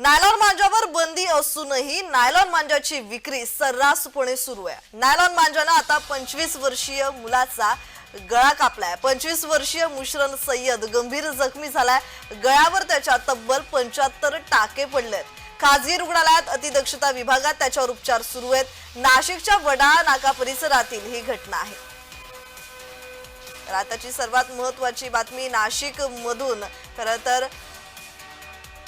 Nylon मांजावर बंदी असूनही nylon मांजाची विक्री सर्रासपणे सुरू आहे. नायलॉन मांजानं आता पंचवीस वर्षीय मुलाचा गळा कापलाय. पंचवीस वर्षीय मुश्रन सय्यद गंभीर जखमी झालाय. गळ्यावर त्याच्या तब्बल पंच्याहत्तर टाके पडलेत. खाजगी रुग्णालयात अतिदक्षता विभागात त्याच्यावर उपचार सुरू आहेत. नाशिकच्या वडाळा नाका परिसरातील ही घटना आहे. तर आताची सर्वात महत्वाची बातमी नाशिक मधून खर तर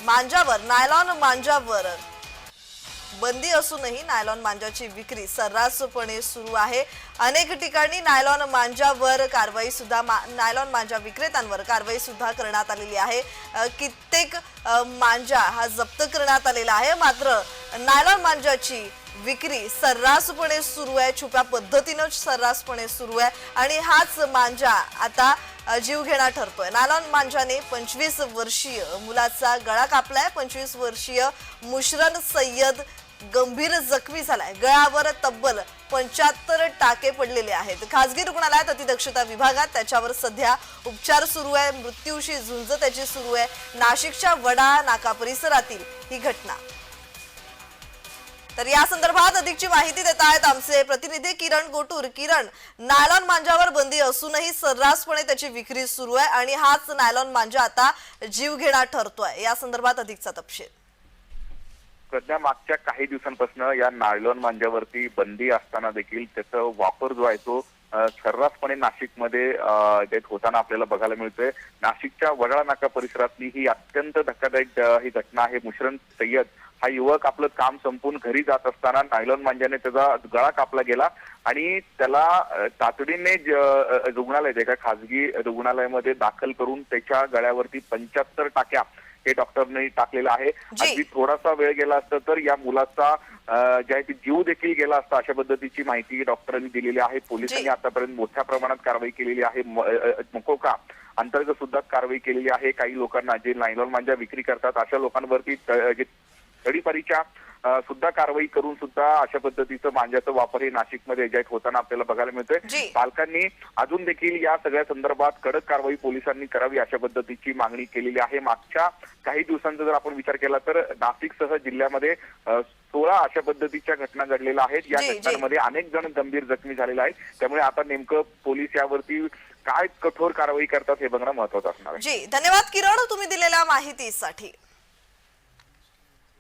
मांजावर नायलॉन मांजावर बंदी असूनही नायलॉन मांजाची विक्री सर्रासपणे सुरू आहे. अनेक ठिकाणी नायलॉन मांजावर कारवाई सुद्धा मा- नायलॉन मांजा विक्रेत्यांवर कारवाई सुद्धा करण्यात आलेली आहे. कित्येक मांजा हा जप्त करण्यात आलेला आहे. मात्र नायलॉन मांजाची विक्री सर्रासपणे सुरू आहे. छुप्या पद्धतीनं सर्रासपणे सुरू आहे. आणि हाच मांजा आता जीव जीवघेणा ठरतोय. नालान मांजाने पंचवीस वर्षीय मुलाचा गळा कापलाय. पंचवीस वर्षीय मुशरन सय्यद गंभीर जखमी झालाय. गळ्यावर तब्बल पंच्याहत्तर टाके पडलेले आहेत. खासगी रुग्णालयात अतिदक्षता विभागात त्याच्यावर सध्या उपचार सुरू आहे. मृत्यूशी झुंज त्याची सुरू आहे. नाशिकच्या वडा नाका परिसरातील ही घटना. तर या संदर्भात अधिकची माहिती देत आहेत आमचे प्रतिनिधी किरण गोटूर. किरण नायलॉन मांजावर बंदी असूनही सर्रासपणे त्याची विक्री सुरू आहे आणि हाच नायलॉन मांजा आता जीवघेणा ठरतोय. या संदर्भात अधिकचा तपशील. सध्या मागच्या काही दिवसांपासून या नायलॉन मांजावरती बंदी असताना देखील त्याचा वापर जो आहे तो सर्रासपणे नाशिकमध्ये अं देत होताना आपल्याला बघायला मिळतोय. नाशिकच्या वडाळा नाका परिसरातली ही अत्यंत धक्कादायक ही घटना आहे. मुश्रण सय्यद हा युवक आपलं काम संपून घरी जात असताना नायलॉन मांजाने त्याचा गळा कापला गेला आणि त्याला तातडीने रुग्णालयात एका खासगी रुग्णालयामध्ये दाखल करून त्याच्या गळ्यावरती पंच्याहत्तर टाक्या हे डॉक्टरने टाकलेलं आहे. अगदी थोडासा वेळ गेला असता तर या मुलाचा जे आहे ते जीव देखील गेला असता अशा पद्धतीची माहिती डॉक्टरांनी दिलेली आहे. पोलिसांनी. आतापर्यंत मोठ्या प्रमाणात कारवाई केलेली आहे. मकोका अंतर्गत सुद्धा कारवाई केलेली आहे. काही लोकांना जे नायलॉन मांजा विक्री करतात अशा लोकांवरती जे तडीपारीच्या सुद्धा कारवाई करून सुद्धा अशा पद्धतीचं मांजाचा वापर हे नाशिकमध्ये आहे होताना आपल्याला बघायला. मिळतोय. पालकांनी अजून देखील या सगळ्या संदर्भात कडक कारवाई पोलिसांनी करावी अशा पद्धतीची मागणी केलेली आहे. मागच्या काही दिवसांचा जर आपण विचार केला तर नाशिकसह जिल्ह्यामध्ये सोळा अशा पद्धतीच्या घटना घडलेल्या आहेत. या. घटनांमध्ये अनेक जण गंभीर जखमी झालेले आहेत. त्यामुळे आता नेमकं पोलीस यावरती काय कठोर कारवाई करतात हे बघणं महत्वाचं असणार आहे. जी. धन्यवाद किरण तुम्ही दिलेल्या माहितीसाठी.